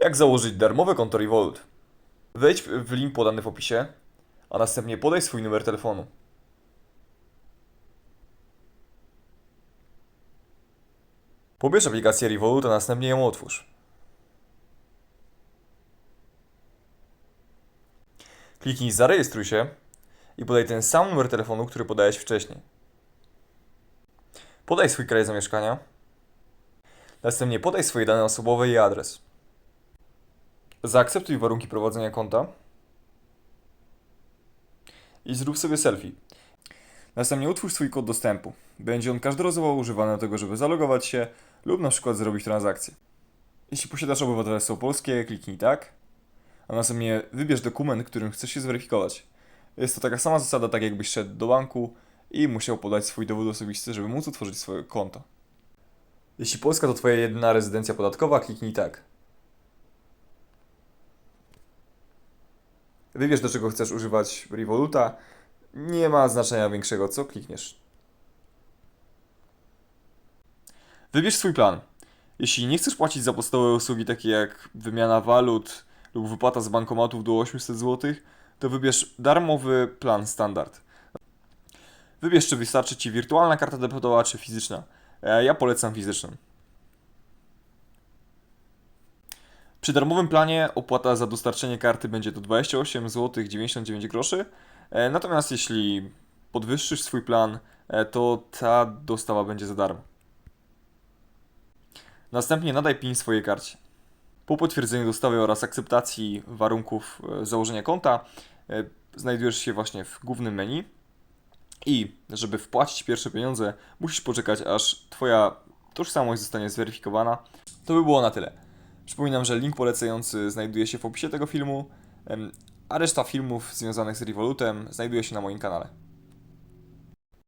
Jak założyć darmowe konto Revolut? Wejdź w link podany w opisie, a następnie podaj swój numer telefonu. Pobierz aplikację Revolut, a następnie ją otwórz. Kliknij zarejestruj się i podaj ten sam numer telefonu, który podałeś wcześniej. Podaj swój kraj zamieszkania. Następnie podaj swoje dane osobowe i adres. Zaakceptuj warunki prowadzenia konta i zrób sobie selfie. Następnie utwórz swój kod dostępu. Będzie on każdorazowo używany do tego, żeby zalogować się lub na przykład zrobić transakcję. Jeśli posiadasz obywatelstwo polskie, kliknij tak, a następnie wybierz dokument, którym chcesz się zweryfikować. Jest to taka sama zasada, tak jakbyś szedł do banku i musiał podać swój dowód osobisty, żeby móc utworzyć swoje konto. Jeśli Polska to Twoja jedyna rezydencja podatkowa, kliknij tak. Wybierz do czego chcesz używać Revoluta. Nie ma znaczenia większego, co klikniesz. Wybierz swój plan. Jeśli nie chcesz płacić za podstawowe usługi takie jak wymiana walut lub wypłata z bankomatów do 800 zł, to wybierz darmowy plan standard. Wybierz, czy wystarczy Ci wirtualna karta debetowa, czy fizyczna. E, Ja polecam fizyczną. Przy darmowym planie opłata za dostarczenie karty będzie to 28 zł 99 groszy. E, Natomiast jeśli podwyższysz swój plan, e, to ta dostawa będzie za darmo. Następnie nadaj PIN swojej karcie. Po potwierdzeniu dostawy oraz akceptacji warunków e, założenia konta, znajdujesz się właśnie w głównym menu i żeby wpłacić pierwsze pieniądze, musisz poczekać aż Twoja tożsamość zostanie zweryfikowana. To by było na tyle. Przypominam, że link polecający znajduje się w opisie tego filmu, a reszta filmów związanych z Revolutem znajduje się na moim kanale.